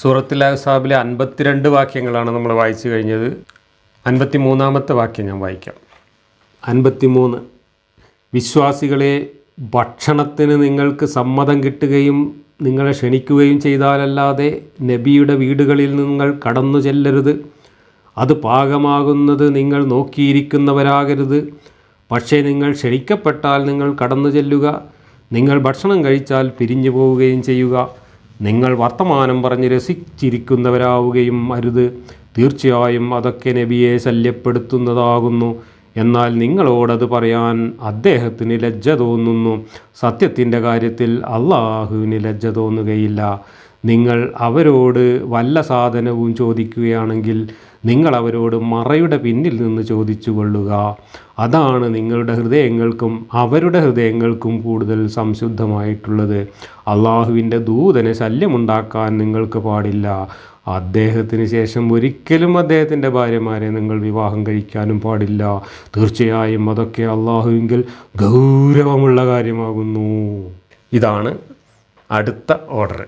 സൂറത്തിൽ അഹ്സാബിലെ അൻപത്തിരണ്ട് വാക്യങ്ങളാണ് നമ്മൾ വായിച്ചു കഴിഞ്ഞത്. അൻപത്തി മൂന്നാമത്തെ വാക്യം ഞാൻ വായിക്കാം. അൻപത്തിമൂന്ന്. വിശ്വാസികളെ ഭക്ഷണത്തിന് നിങ്ങൾക്ക് സമ്മതം കിട്ടുകയും നിങ്ങളെ ക്ഷണിക്കുകയും ചെയ്താലല്ലാതെ നബിയുടെ വീടുകളിൽ നിങ്ങൾ കടന്നു ചെല്ലരുത്. അത് പാകമാകുന്നത് നിങ്ങൾ നോക്കിയിരിക്കുന്നവരാകരുത്. പക്ഷേ നിങ്ങൾ ക്ഷണിക്കപ്പെട്ടാൽ നിങ്ങൾ കടന്നു ചെല്ലുക. നിങ്ങൾ ഭക്ഷണം കഴിച്ചാൽ പിരിഞ്ഞു പോവുകയും ചെയ്യുക. നിങ്ങൾ വർത്തമാനം പറഞ്ഞ് രസിച്ചിരിക്കുന്നവരാവുകയും അരുത്. തീർച്ചയായും അതൊക്കെ നബിയെ ശല്യപ്പെടുത്തുന്നതാകുന്നു. എന്നാൽ നിങ്ങളോടത് പറയാൻ അദ്ദേഹത്തിന് ലജ്ജ തോന്നുന്നു. സത്യത്തിന്റെ കാര്യത്തിൽ അള്ളാഹുവിന് ലജ്ജ തോന്നുകയില്ല. നിങ്ങൾ അവരോട് വല്ല സാധനവും ചോദിക്കുകയാണെങ്കിൽ നിങ്ങൾ അവരോട് മറയുടെ പിന്നിൽ നിന്ന് ചോദിച്ചു കൊള്ളുക അതാണ് നിങ്ങളുടെ ഹൃദയങ്ങൾക്കും അവരുടെ ഹൃദയങ്ങൾക്കും കൂടുതൽ സംശുദ്ധമായിട്ടുള്ളത്. അള്ളാഹുവിന്റെ ദൂതനെ ശല്യമുണ്ടാക്കാൻ നിങ്ങൾക്ക് പാടില്ല. അദ്ദേഹത്തിന് ശേഷം ഒരിക്കലും അദ്ദേഹത്തിന്റെ ഭാര്യമാരെ നിങ്ങൾ വിവാഹം കഴിക്കാനും പാടില്ല. തീർച്ചയായും അതൊക്കെ അള്ളാഹുവിങ്കിൽ ഗൗരവമുള്ള കാര്യമാകുന്നു. ഇതാണ് അടുത്ത ഓർഡർ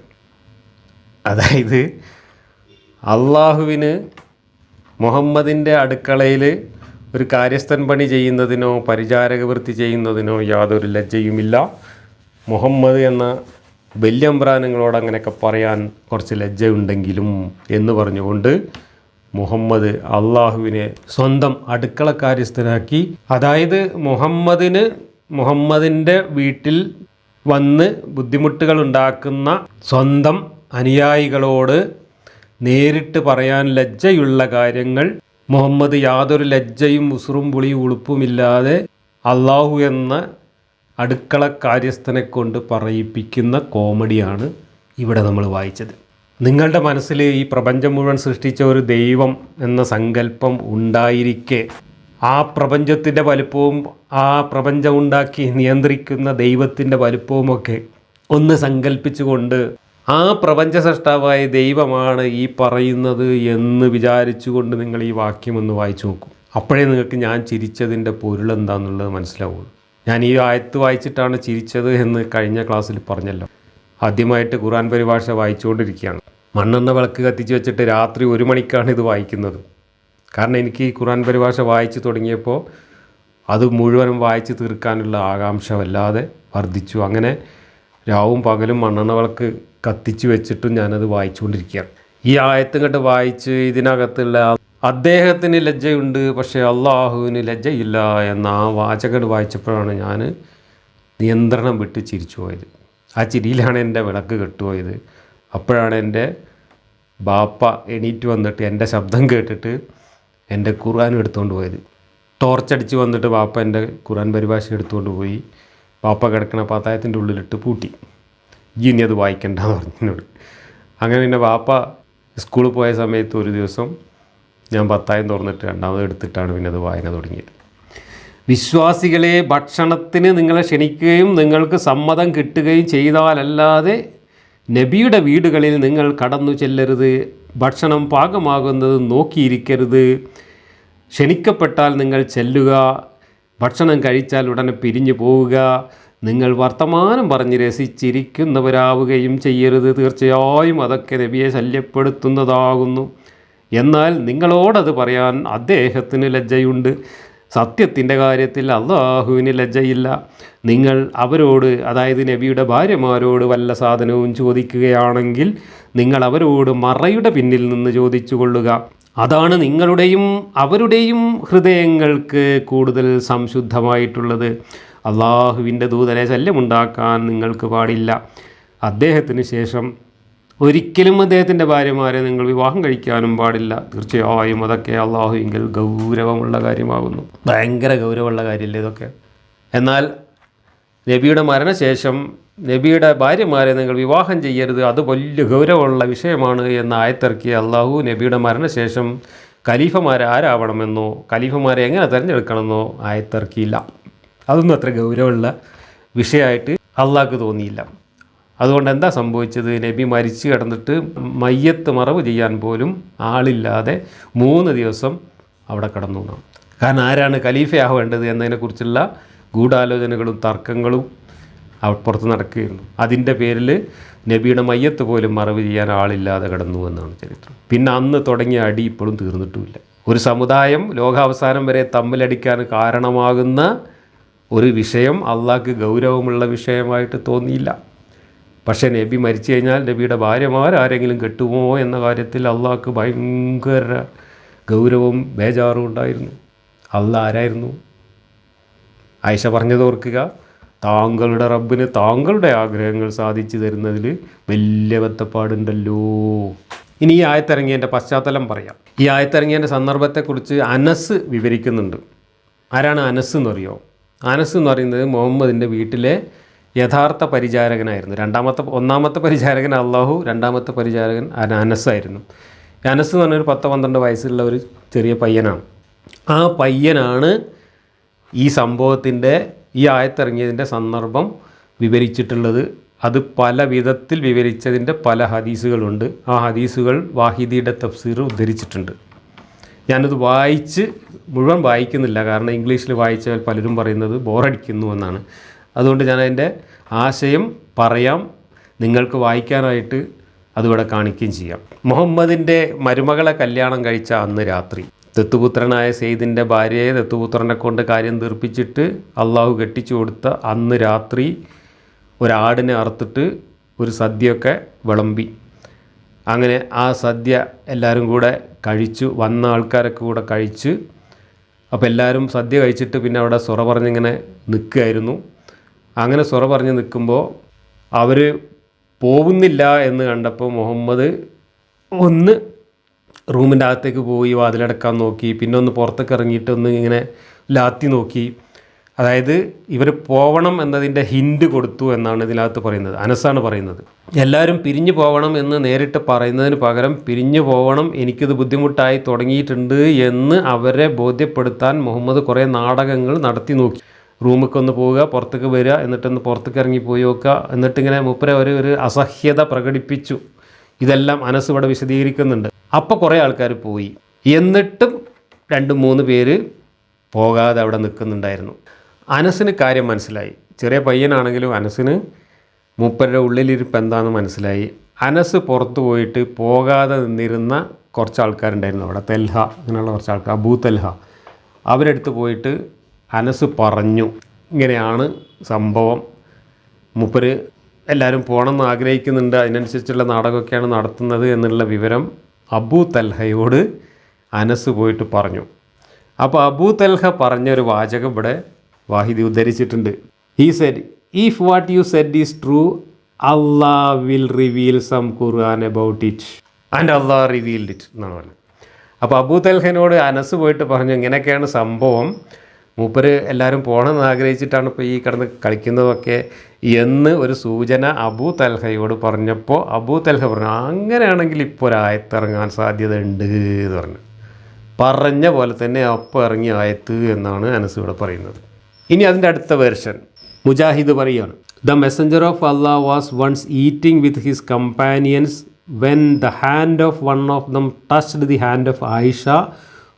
അതായത് അള്ളാഹുവിന് മുഹമ്മദിന്റെ അടുക്കളയിൽ ഒരു കാര്യസ്ഥൻ പണി ചെയ്യുന്നതിനോ പരിചാരക വൃത്തി ചെയ്യുന്നതിനോ യാതൊരു ലജ്ജയുമില്ല. മുഹമ്മദ് എന്ന വല്യമ്പ്രാനുങ്ങളോട് അങ്ങനെയൊക്കെ പറയാൻ കുറച്ച് ലജ്ജയുണ്ടെങ്കിലും എന്ന് പറഞ്ഞുകൊണ്ട് മുഹമ്മദ് അള്ളാഹുവിനെ സ്വന്തം അടുക്കള കാര്യസ്ഥനാക്കി. അതായത് മുഹമ്മദിന് മുഹമ്മദിന്റെ വീട്ടിൽ വന്ന് ബുദ്ധിമുട്ടുകൾ ഉണ്ടാക്കുന്ന സ്വന്തം അനുയായികളോട് നേരിട്ട് പറയാൻ ലജ്ജയുള്ള കാര്യങ്ങൾ. മുഹമ്മദ് യാതൊരു ലജ്ജയും ഉസുറും പുളിയും ഉളുപ്പുമില്ലാതെ അള്ളാഹു എന്ന അടുക്കള കാര്യസ്ഥനെ കൊണ്ട് പറയിപ്പിക്കുന്ന കോമഡിയാണ് ഇവിടെ നമ്മൾ വായിച്ചത്. നിങ്ങളുടെ മനസ്സിൽ ഈ പ്രപഞ്ചം മുഴുവൻ സൃഷ്ടിച്ച ഒരു ദൈവം എന്ന സങ്കല്പം ഉണ്ടായിരിക്കെ. ആ പ്രപഞ്ചത്തിന്റെ വലുപ്പവും ആ പ്രപഞ്ചം ഉണ്ടാക്കി നിയന്ത്രിക്കുന്ന ദൈവത്തിന്റെ വലുപ്പവുമൊക്കെ ഒന്ന് സങ്കല്പിച്ചുകൊണ്ട് ആ പ്രപഞ്ച സൃഷ്ടാവായ ദൈവമാണ് ഈ പറയുന്നത് എന്ന് വിചാരിച്ചുകൊണ്ട് നിങ്ങൾ ഈ വാക്യം ഒന്ന് വായിച്ചു നോക്കും. അപ്പോഴേ നിങ്ങൾക്ക് ഞാൻ ചിരിച്ചതിന്റെ പൊരുളെന്താന്നുള്ളത് മനസ്സിലാവുള്ളൂ. ഞാൻ ഈ ആയത്ത് വായിച്ചിട്ടാണ് ചിരിച്ചത് എന്ന് കഴിഞ്ഞ ക്ലാസ്സിൽ പറഞ്ഞല്ലോ. ആദ്യമായിട്ട് ഖുർആൻ പരിഭാഷ വായിച്ചുകൊണ്ടിരിക്കുകയാണ്. മണ്ണെണ്ണ വിളക്ക് കത്തിച്ച് വെച്ചിട്ട് രാത്രി ഒരു മണിക്കാണ് ഇത് വായിക്കുന്നത്. കാരണം എനിക്ക് ഈ ഖുർആൻ പരിഭാഷ വായിച്ചു തുടങ്ങിയപ്പോൾ അത് മുഴുവനും വായിച്ച് തീർക്കാനുള്ള ആകാംക്ഷ വല്ലാതെ വർദ്ധിച്ചു. അങ്ങനെ രാവും പകലും മണ്ണെണ്ണ വിളക്ക് കത്തിച്ച് വെച്ചിട്ടും ഞാനത് വായിച്ചുകൊണ്ടിരിക്കുകയാണ്. ഈ ആയത്തും കണ്ട് വായിച്ച് ഇതിനകത്തുള്ള അദ്ദേഹത്തിന് ലജ്ജയുണ്ട് പക്ഷേ അള്ളാഹുവിന് ലജ്ജയില്ല എന്ന ആ വാചകം വായിച്ചപ്പോഴാണ് ഞാൻ നിയന്ത്രണം വിട്ട് ചിരിച്ചു പോയത്. ആ ചിരിയിലാണ് എന്റെ വിളക്ക് കെട്ടുപോയത്. അപ്പോഴാണ് എന്റെ ബാപ്പ എണീറ്റ് വന്നിട്ട് എന്റെ ശബ്ദം കേട്ടിട്ട് എന്റെ ഖുർആൻ എടുത്തുകൊണ്ട് പോയത്. ടോർച്ചടിച്ച് വന്നിട്ട് ബാപ്പ എന്റെ ഖുർആൻ പരിഭാഷ എടുത്തുകൊണ്ട് പോയി. ബാപ്പ കിടക്കണ പാത്തായത്തിന്റെ ഉള്ളിലിട്ട് പൂട്ടി. ഈ ഇനി അത് വായിക്കണ്ടെന്ന് പറഞ്ഞു എന്നോട് അങ്ങനെ പിന്നെ വാപ്പ സ്കൂളിൽ പോയ സമയത്ത് ഒരു ദിവസം ഞാൻ പത്തായം തുറന്നിട്ട് രണ്ടാമത് എടുത്തിട്ടാണ് പിന്നെ അത് വായന തുടങ്ങിയത്. വിശ്വാസികളെ ഭക്ഷണത്തിന് നിങ്ങളെ ക്ഷണിക്കുകയും നിങ്ങൾക്ക് സമ്മതം കിട്ടുകയും ചെയ്താലല്ലാതെ നബിയുടെ വീടുകളിൽ നിങ്ങൾ കടന്നു ചെല്ലരുത് ഭക്ഷണം പാകമാകുന്നത് നോക്കിയിരിക്കരുത്. ക്ഷണിക്കപ്പെട്ടാൽ നിങ്ങൾ ചെല്ലുക ഭക്ഷണം കഴിച്ചാൽ ഉടനെ പിരിഞ്ഞു പോവുക. നിങ്ങൾ വർത്തമാനം പറഞ്ഞ് രസിച്ചിരിക്കുന്നവരാവുകയും ചെയ്യരുത്. തീർച്ചയായും അതൊക്കെ നബിയെ ശല്യപ്പെടുത്തുന്നതാകുന്നു. എന്നാൽ നിങ്ങളോടത് പറയാൻ അദ്ദേഹത്തിന് ലജ്ജയുണ്ട്. സത്യത്തിന്റെ കാര്യത്തിൽ അള്ളാഹുവിന് ലജ്ജയില്ല. നിങ്ങൾ അവരോട് അതായത് നബിയുടെ ഭാര്യമാരോട് വല്ല സാധനവും ചോദിക്കുകയാണെങ്കിൽ നിങ്ങൾ അവരോട് മറയുടെ പിന്നിൽ നിന്ന് ചോദിച്ചു കൊള്ളുക അതാണ് നിങ്ങളുടെയും അവരുടെയും ഹൃദയങ്ങൾക്ക് കൂടുതൽ സംശുദ്ധമായിട്ടുള്ളത്. അള്ളാഹുവിന്റെ ദൂതനെ ശല്യമുണ്ടാക്കാൻ നിങ്ങൾക്ക് പാടില്ല. അദ്ദേഹത്തിന് ശേഷം ഒരിക്കലും അദ്ദേഹത്തിന്റെ ഭാര്യമാരെ നിങ്ങൾ വിവാഹം കഴിക്കാനും പാടില്ല. തീർച്ചയായും അതൊക്കെ അള്ളാഹുവിങ്കിൽ ഗൗരവമുള്ള കാര്യമാകുന്നു. ഭയങ്കര ഗൗരവമുള്ള കാര്യമല്ലേ ഇതൊക്കെ? എന്നാൽ നബിയുടെ മരണശേഷം നബിയുടെ ഭാര്യമാരെ നിങ്ങൾ വിവാഹം ചെയ്യരുത്. അത് വലിയ ഗൗരവമുള്ള വിഷയമാണ് എന്ന് ആയത്തിറക്കിയ അള്ളാഹു നബിയുടെ മരണശേഷം ഖലീഫമാരെ ആരാവണമെന്നോ ഖലീഫമാരെ എങ്ങനെ തിരഞ്ഞെടുക്കണമെന്നോ ആയത്തിറക്കിയില്ല. അതൊന്നും അത്ര ഗൗരവമുള്ള വിഷയമായിട്ട് അള്ളാഹ്ക്ക് തോന്നിയില്ല. അതുകൊണ്ട് എന്താ സംഭവിച്ചത്? നബി മരിച്ചു കിടന്നിട്ട് മയ്യത്ത് മറവ് ചെയ്യാൻ പോലും ആളില്ലാതെ മൂന്ന് ദിവസം അവിടെ കടന്നു എന്നാണ്. കാരണം ആരാണ് ഖലീഫയാവേണ്ടത് എന്നതിനെക്കുറിച്ചുള്ള ഗൂഢാലോചനകളും തർക്കങ്ങളും അപ്പുറത്ത് നടക്കുകയായിരുന്നു അതിന്റെ പേരിൽ നബിയുടെ മയ്യത്ത് പോലും മറവ് ചെയ്യാൻ ആളില്ലാതെ കടന്നു എന്നാണ് ചരിത്രം. പിന്നെ അന്ന് തുടങ്ങിയ അടി ഇപ്പോഴും തീർന്നിട്ടുമില്ല. ഒരു സമുദായം ലോകാവസാനം വരെ തമ്മിലടിക്കാൻ കാരണമാകുന്ന ഒരു വിഷയം അള്ളാഹ്ക്ക് ഗൗരവമുള്ള വിഷയമായിട്ട് തോന്നിയില്ല. പക്ഷേ നബി മരിച്ചു കഴിഞ്ഞാൽ നബിയുടെ ഭാര്യമാർ ആരെങ്കിലും കെട്ടുമോ എന്ന കാര്യത്തിൽ അള്ളാഹ്ക്ക് ഭയങ്കര ഗൗരവവും ബേജാറും ഉണ്ടായിരുന്നു. അള്ള ആരായിരുന്നു? ആയിഷ പറഞ്ഞത് ഓർക്കുക താങ്കളുടെ റബ്ബിന് താങ്കളുടെ ആഗ്രഹങ്ങൾ സാധിച്ചു തരുന്നതിൽ വലിയ ബത്തപ്പാടുണ്ടല്ലോ ഇനി ഈ ആയത്തിറങ്ങിയതിന്റെ പശ്ചാത്തലം പറയാം. ഈ ആയത്തിറങ്ങിയതിന്റെ സന്ദർഭത്തെക്കുറിച്ച് അനസ് വിവരിക്കുന്നുണ്ട്. ആരാണ് അനസ് എന്നറിയോ? അനസ് എന്ന് പറയുന്നത് മുഹമ്മദിന്റെ വീട്ടിലെ യഥാർത്ഥ പരിചാരകനായിരുന്നു. രണ്ടാമത്തെ ഒന്നാമത്തെ പരിചാരകൻ അള്ളാഹു രണ്ടാമത്തെ പരിചാരകൻ അനസ് ആയിരുന്നു. അനസ് എന്ന് പറഞ്ഞൊരു പത്ത് പന്ത്രണ്ട് വയസ്സുള്ള ഒരു ചെറിയ പയ്യനാണ്. ആ പയ്യനാണ് ഈ സംഭവത്തിന്റെ ഈ ആയത്തിറങ്ങിയതിന്റെ സന്ദർഭം വിവരിച്ചിട്ടുള്ളത്. അത് പല വിധത്തിൽ വിവരിച്ചതിന്റെ പല ഹദീസുകളുണ്ട്. ആ ഹദീസുകൾ വാഹിദിയുടെ തഫ്സീർ ഉദ്ധരിച്ചിട്ടുണ്ട്. ഞാനത് വായിച്ച് മുഴുവൻ വായിക്കുന്നില്ല. കാരണം ഇംഗ്ലീഷിൽ വായിച്ചാൽ പലരും പറയുന്നത് ബോറടിക്കുന്നു എന്നാണ്. അതുകൊണ്ട് ഞാൻ അതിന്റെ ആശയം പറയാം. നിങ്ങൾക്ക് വായിക്കാനായിട്ട് അതിവിടെ കാണിക്കുകയും ചെയ്യാം. മുഹമ്മദിന്റെ മരുമകളെ കല്യാണം കഴിച്ച അന്ന് രാത്രി ദത്തുപുത്രനായ സെയ്ദിന്റെ ഭാര്യയെ ദത്തുപുത്രനെ കൊണ്ട് കാര്യം തീർപ്പിച്ചിട്ട് അള്ളാഹു കെട്ടിച്ചു കൊടുത്ത അന്ന് രാത്രി ഒരാടിനെ അറുത്തിട്ട് ഒരു സദ്യയൊക്കെ വിളമ്പി. അങ്ങനെ ആ സദ്യ എല്ലാവരും കൂടെ കഴിച്ചു വന്ന ആൾക്കാരൊക്കെ കൂടെ കഴിച്ച്. അപ്പോൾ എല്ലാവരും സദ്യ കഴിച്ചിട്ട് പിന്നെ അവിടെ സൊറ പറഞ്ഞിങ്ങനെ നിൽക്കുകയായിരുന്നു. അങ്ങനെ സൊറ പറഞ്ഞ് നിൽക്കുമ്പോൾ അവർ പോകുന്നില്ല എന്ന് കണ്ടപ്പോൾ മുഹമ്മദ് ഒന്ന് റൂമിന്റെ അകത്തേക്ക് പോയി വാതിലടക്കാൻ നോക്കി പിന്നെ ഒന്ന് പുറത്തേക്ക് ഇറങ്ങിയിട്ട് ഒന്ന് ഇങ്ങനെ ലാത്തി നോക്കി. അതായത് ഇവർ പോവണം എന്നതിന്റെ ഹിൻഡ് കൊടുത്തു എന്നാണ് ഇതിനകത്ത് പറയുന്നത്. അനസാണ് പറയുന്നത്. എല്ലാവരും പിരിഞ്ഞു പോകണം എന്ന് നേരിട്ട് പറയുന്നതിന് പകരം പിരിഞ്ഞു പോകണം എനിക്കിത് ബുദ്ധിമുട്ടായി തുടങ്ങിയിട്ടുണ്ട് എന്ന് അവരെ ബോധ്യപ്പെടുത്താൻ മുഹമ്മദ് കുറേ നാടകങ്ങൾ നടത്തി നോക്കി. റൂമിലേക്ക് ഒന്ന് പോവുക പുറത്തേക്ക് വരിക എന്നിട്ടൊന്ന് പുറത്തേക്ക് ഇറങ്ങി പോയി നോക്കുക. എന്നിട്ടിങ്ങനെ മുപ്പരെ ഒരു ഒരു അസഹ്യത പ്രകടിപ്പിച്ചു. ഇതെല്ലാം അനസ് ഇവിടെ വിശദീകരിക്കുന്നുണ്ട്. അപ്പോൾ കുറേ ആൾക്കാർ പോയി. എന്നിട്ടും രണ്ട് മൂന്ന് പേര് പോകാതെ അവിടെ നിൽക്കുന്നുണ്ടായിരുന്നു. അനസിന് കാര്യം മനസ്സിലായി. ചെറിയ പയ്യനാണെങ്കിലും അനസിന് മൂപ്പരുടെ ഉള്ളിലിരിപ്പ് എന്താണെന്ന് മനസ്സിലായി. അനസ് പുറത്തു പോയിട്ട് പോകാതെ നിന്നിരുന്ന കുറച്ച് ആൾക്കാരുണ്ടായിരുന്നു അവിടെ. തെൽഹ അങ്ങനെയുള്ള കുറച്ച് ആൾക്കാർ അബൂ തെൽഹ. അവരെടുത്ത് പോയിട്ട് അനസ് പറഞ്ഞു. ഇങ്ങനെയാണ് സംഭവം. മൂപ്പര് എല്ലാവരും പോകണമെന്ന് ആഗ്രഹിക്കുന്നുണ്ട്. അതിനനുസരിച്ചുള്ള നാടകമൊക്കെയാണ് നടത്തുന്നത് എന്നുള്ള വിവരം അബൂ തൽഹയോട് അനസ് പോയിട്ട് പറഞ്ഞു. അപ്പോൾ അബൂ തൽഹ പറഞ്ഞൊരു വാചകം ഇവിടെ വാഹിദി ഉദ്ധരിച്ചിട്ടുണ്ട്. He said if what you said is true Allah will reveal some Quran about it and Allah revealed it എന്നാണ് പറഞ്ഞത്. അപ്പോൾ അബൂ തൽഹനോട് അനസ് പോയിട്ട് പറഞ്ഞു ഇങ്ങനെയൊക്കെയാണ് സംഭവം. മൂപ്പര് എല്ലാവരും പോകണമെന്ന് ആഗ്രഹിച്ചിട്ടാണ് ഇപ്പോൾ ഈ കിടന്ന് കളിക്കുന്നതൊക്കെ. എന്ന് ഒരു സൂചന അബൂ തൽഹയോട് പറഞ്ഞപ്പോൾ അബൂ തൽഹ പറഞ്ഞു അങ്ങനെയാണെങ്കിൽ ഇപ്പോൾ ഒരു ആയത്തിറങ്ങാൻ സാധ്യത ഉണ്ട് എന്ന് പറഞ്ഞു. പറഞ്ഞ പോലെ തന്നെ അപ്പം ഇറങ്ങി ആയത്ത് എന്നാണ് അനസ് ഇവിടെ പറയുന്നത്. ഇനി അതിന്റെ അടുത്ത വേർഷൻ മുജാഹിദ് പറയുകയാണ് the messenger of Allah was once eating with his companions when the hand of one of them touched the hand of Aisha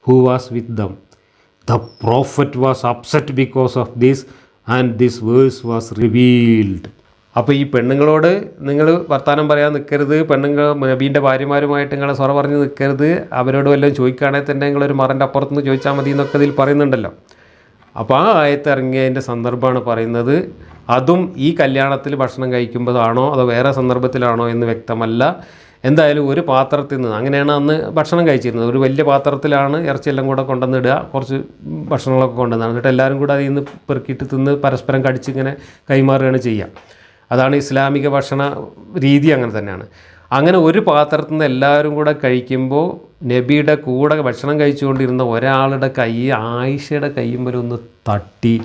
who was with them the prophet was upset because of this and this verse was revealed അപ്പോൾ ഈ പെണ്ണുങ്ങളോട് നിങ്ങൾ വർത്തമാനം പറയാൻ നിൽക്കരുത് പെണ്ണുങ്ങൾ നബീന്റെ ഭാര്യമാരുമായിട്ട് നിങ്ങളെ സ്വറ പറഞ്ഞ് നിൽക്കരുത് അവരോട് വല്ലതും ചോദിക്കുകയാണെങ്കിൽ തന്നെ നിങ്ങളൊരു മറന്റെ അപ്പുറത്തുനിന്ന് ചോദിച്ചാൽ മതി എന്നൊക്കെ ഇതിൽ പറയുന്നുണ്ടല്ലോ. അപ്പോൾ ആ ആയത്ത് ഇറങ്ങിയതിന്റെ സന്ദർഭമാണ് പറയുന്നത്. അതും ഈ കല്യാണത്തിൽ ഭക്ഷണം കഴിക്കുമ്പോഴാണോ അതോ വേറെ സന്ദർഭത്തിലാണോ എന്ന് വ്യക്തമല്ല. എന്തായാലും ഒരു പാത്രത്തിൽ നിന്ന് അങ്ങനെയാണ് അന്ന് ഭക്ഷണം കഴിച്ചിരുന്നത്. ഒരു വലിയ പാത്രത്തിലാണ് ഇറച്ചിയെല്ലാം കൂടെ കൊണ്ടുവന്നിടുക. കുറച്ച് ഭക്ഷണങ്ങളൊക്കെ കൊണ്ടുവന്ന് എന്നിട്ട് എല്ലാവരും കൂടെ അതിൽ നിന്ന് പെറുക്കിയിട്ട് തിന്ന് പരസ്പരം കടിച്ചിങ്ങനെ കൈമാറുകയാണ് ചെയ്യുക. അതാണ് ഇസ്ലാമിക ഭക്ഷണ രീതി അങ്ങനെ തന്നെയാണ്. അങ്ങനെ ഒരു പാത്രത്തിൽ നിന്ന് എല്ലാവരും കൂടെ കഴിക്കുമ്പോൾ നബിയുടെ കൂടെ ഭക്ഷണം കഴിച്ചുകൊണ്ടിരുന്ന ഒരാളുടെ കൈ ആയിഷയുടെ കയ്യുമ്പോൾ ഒന്ന് തട്ടി.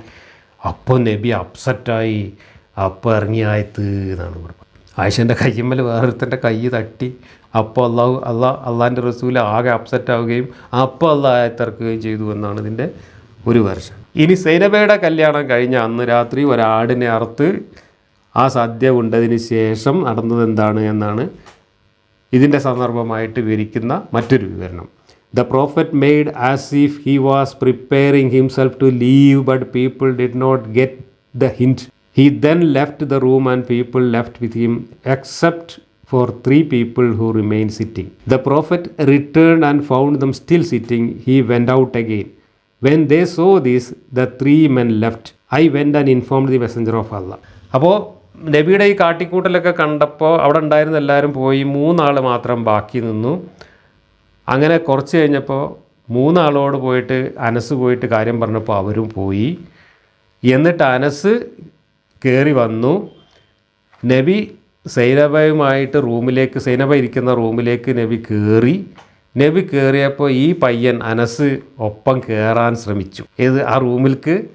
അപ്പോൾ നബി അപ്സെറ്റായി. അപ്പോൾ ഇറങ്ങിയായത് എന്നാണ് ഇവിടെ. ആയിഷന്റെ കയ്യമ്മൽ വേറൊരുത്തന്റെ കൈ തട്ടി. അപ്പോൾ അള്ളാഹു അള്ളാഹ് അള്ളാഹിന്റെ റസൂൽ ആകെ അപ്സെറ്റ് ആവുകയും അപ്പോൾ അള്ളാഹ് ആയത്തിറക്കുകയും ചെയ്തു എന്നാണ് ഇതിന്റെ ഒരു വർഷം ഇനി സൈനബയുടെ കല്യാണം കഴിഞ്ഞ അന്ന് രാത്രി ഒരാടിനെ അറുത്ത് ആ സദ്യ ഉണ്ടതിന് ശേഷം നടന്നത് എന്താണ് എന്നാണ് ഇതിന്റെ സന്ദർഭമായിട്ട് വിവരിക്കുന്ന മറ്റൊരു വിവരണം. The prophet made as if he was preparing himself to leave but people did not get the hint he then left the room and people left with him except for three people who remain sitting the prophet return and found them still sitting he went out again when they saw these the three men left I went and inform the messenger of Allah അപ്പോൾ നബിയുടെ ഈ കാട്ടിക്കൂട്ടലൊക്കെ കണ്ടപ്പോൾ അവിടെ ഉണ്ടായിരുന്ന എല്ലാവരും പോയി മൂന്നാൾ മാത്രം ബാക്കി നിന്നു. അങ്ങനെ കുറച്ച് കഴിഞ്ഞപ്പോൾ മൂന്നാളോട് പോയിട്ട് അനസ് പോയിട്ട് കാര്യം പറഞ്ഞപ്പോൾ അവരും പോയി. എന്നിട്ട് അനസ് കയറി വന്നു. നബി സൈനബയുമായിട്ട് റൂമിലേക്ക് സൈനബ ഇരിക്കുന്ന റൂമിലേക്ക് നബി കയറി നബി കയറിയപ്പോൾ ഈ പയ്യൻ അനസ് ഒപ്പം കയറാൻ ശ്രമിച്ചു. ഏത്? ആ റൂമിലേക്ക്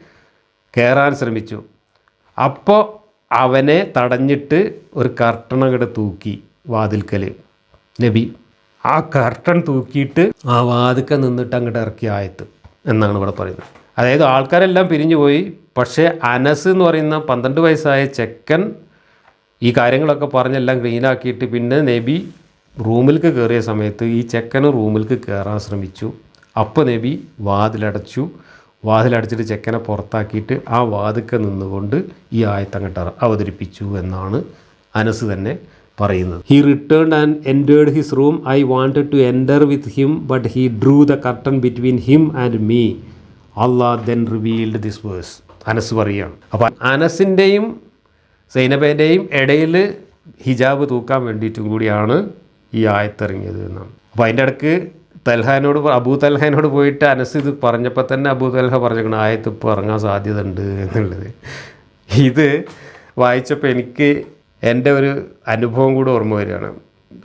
കയറാൻ ശ്രമിച്ചു. അപ്പോൾ അവനെ തടഞ്ഞിട്ട് ഒരു കർട്ടൺ തൂക്കി വാതിൽക്കൽ നബി ആ കർട്ടൺ തൂക്കിയിട്ട് ആ വാതിക്ക നിന്നിട്ട് അങ്ങോട്ട് ഇറക്കി ആയത്ത് എന്നാണ് ഇവിടെ പറയുന്നത്. അതായത് ആൾക്കാരെല്ലാം പിരിഞ്ഞു പോയി. പക്ഷേ അനസ് എന്ന് പറയുന്ന പന്ത്രണ്ട് വയസ്സായ ചെക്കൻ ഈ കാര്യങ്ങളൊക്കെ പറഞ്ഞെല്ലാം ക്ലീനാക്കിയിട്ട് പിന്നെ നബി റൂമിലേക്ക് കയറിയ സമയത്ത് ഈ ചെക്കന് റൂമിലേക്ക് കയറാൻ ശ്രമിച്ചു. അപ്പോൾ നബി വാതിലടച്ചു. വാതിലടച്ചിട്ട് ചെക്കനെ പുറത്താക്കിയിട്ട് ആ വാതിക്ക നിന്നുകൊണ്ട് ഈ ആയത്തങ്ങട്ട് അവതരിപ്പിച്ചു എന്നാണ് അനസ് തന്നെ പറയുന്നത്. He return and entered his room I wanted to enter with him but he drew the curtain between him and me Allah then revealed this verse Anas പറയുകയാണ്. അപ്പോൾ അനസിന്റെയും സൈനബേന്റെയും ഇടയിൽ ഹിജാബ് തൂക്കാൻ വേണ്ടിയിട്ടും കൂടിയാണ് ഈ ആയത്തിറങ്ങിയത് എന്നാണ്. അപ്പോൾ അതിന്റെ ഇടയ്ക്ക് തൽഹാനോട് അബൂ തൽഹാനോട് പോയിട്ട് അനസ് ഇത് പറഞ്ഞപ്പോൾ തന്നെ അബൂ തൽഹ പറഞ്ഞിരിക്കണം ആയത്ത് ഇപ്പോൾ ഇറങ്ങാൻ സാധ്യത ഉണ്ട് എന്നുള്ളത്. ഇത് വായിച്ചപ്പോൾ എനിക്ക് എന്റെ ഒരു അനുഭവം കൂടെ ഓർമ്മ വരികയാണ്.